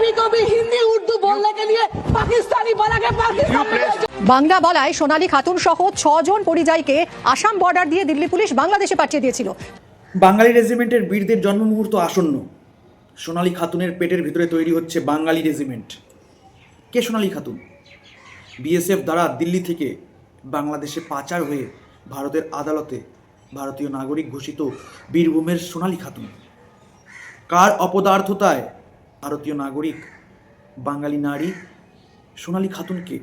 BJP को भी हिंदी उर्दू बोलने के लिए पाकिस्तानी बना के पाकिस्तान में भेजो। বাংলা বলায় সোনালী খাতুন সহ ছজন পরিযায়ীকে আসাম বর্ডার দিয়ে দিল্লি পুলিশ বাংলাদেশে পাঠিয়ে দিয়েছিল বাঙালি রেজিমেন্টের বীরদের জন্ম মুহূর্ত আসন্ন সোনালী খাতুনের পেটের ভিতরে তৈরি হচ্ছে বাঙালি রেজিমেন্ট কে সোনালী খাতুন বিএসএফ দ্বারা দিল্লি থেকে বাংলাদেশে পাচার হয়ে ভারতের আদালতে ভারতীয় নাগরিক ঘোষিত বীরভূমের সোনালী খাতুন কার অপদার্থতায় ভারতীয় নাগরিক, বাঙালি নারী, সোনালী খাতুনকে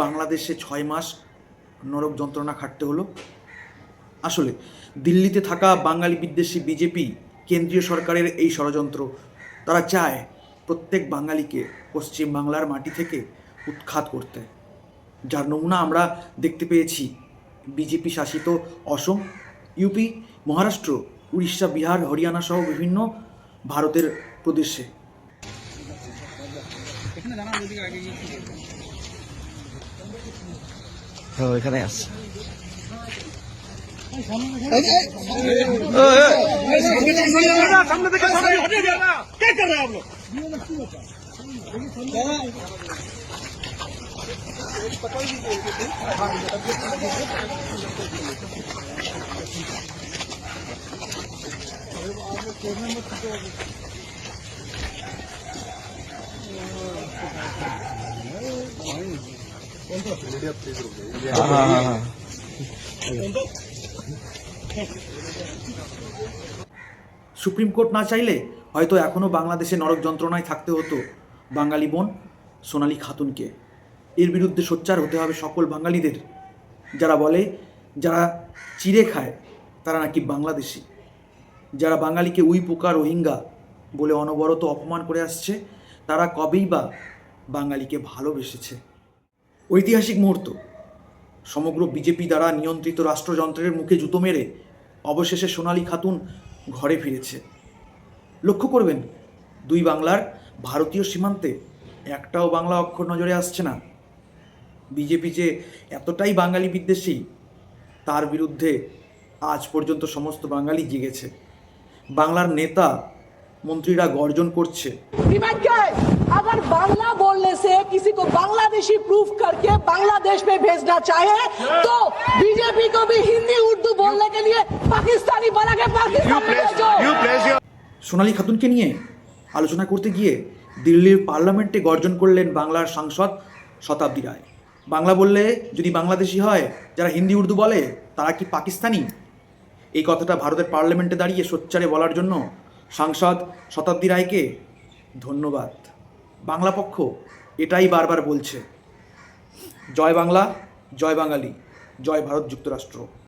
বাংলাদেশে ছয় মাস নরক যন্ত্রণা খাটতে হলো। আসলে দিল্লিতে থাকা বাঙালি বিদ্বেষী বিজেপি কেন্দ্রীয় সরকারের এই ষড়যন্ত্র, তারা চায় প্রত্যেক বাঙালিকে পশ্চিম বাংলার মাটি থেকে উৎখাত করতে। যার নমুনা আমরা দেখতে পেয়েছি, বিজেপি শাসিত অসম, ইউপি, মহারাষ্ট্র, উড়িষ্যা, বিহার, হরিয়ানা সহ বিভিন্ন ভারতের প্রদেশে। এখানে আসছে হ্যাঁ হ্যাঁ হ্যাঁ সুপ্রিম কোর্ট না চাইলে হয়তো এখনও বাংলাদেশে নরক যন্ত্রণায় থাকতে হতো বাঙালি বোন সোনালী খাতুনকে। এর বিরুদ্ধে সোচ্চার হতে হবে সকল বাঙালিদের। যারা বলে, যারা চিড়ে খায়, তারা নাকি বাংলাদেশি। যারা বাঙালিকে উই পোকা রোহিঙ্গা বলে অনবরত অপমান করে আসছে, তারা কবেই বা বাঙালিকে ভালোবেসেছে। ঐতিহাসিক মুহূর্ত। সমগ্র বিজেপি দ্বারা নিয়ন্ত্রিত রাষ্ট্রযন্ত্রের মুখে জুতো মেরে অবশেষে সোনালী খাতুন ঘরে ফিরেছে। লক্ষ্য করবেন, দুই বাংলার ভারতীয় সীমান্তে একটাও বাংলা অক্ষর নজরে আসছে না। বিজেপি যে এতটাই বাঙালি বিদ্বেষী, তার বিরুদ্ধে আজ পর্যন্ত সমস্ত বাঙালি জেগেছে। বাংলার নেতা মন্ত্রীরা গর্জন করছে डिमांड क्या है अगर बांग्ला बोलने से किसी को बांग्लादेशी प्रूफ करके बांग्लादेश में भेजना चाहे तो बीजेपी को भी हिंदी उर्दू बोलने के लिए पाकिस्तानी बना के पाकिस्तान में भेजो সোনালী খাতুনকে নিয়ে আলোচনা করতে গিয়ে দিল্লির পার্লামেন্টে গর্জন করলেন বাংলার সাংসদ শতাব্দী রায় বাংলা বললে যদি বাংলাদেশি হয় যারা হিন্দি উর্দু বলে তারা কি পাকিস্তানি এই কথাটা ভারতের পার্লামেন্টে দাঁড়িয়ে সোচ্চারে বলার জন্য সাংসদ শতাব্দী রায়কে ধন্যবাদ। বাংলা পক্ষ এটাই বারবার বলছে। জয় বাংলা, জয় বাঙালি, জয় ভারত যুক্তরাষ্ট্র।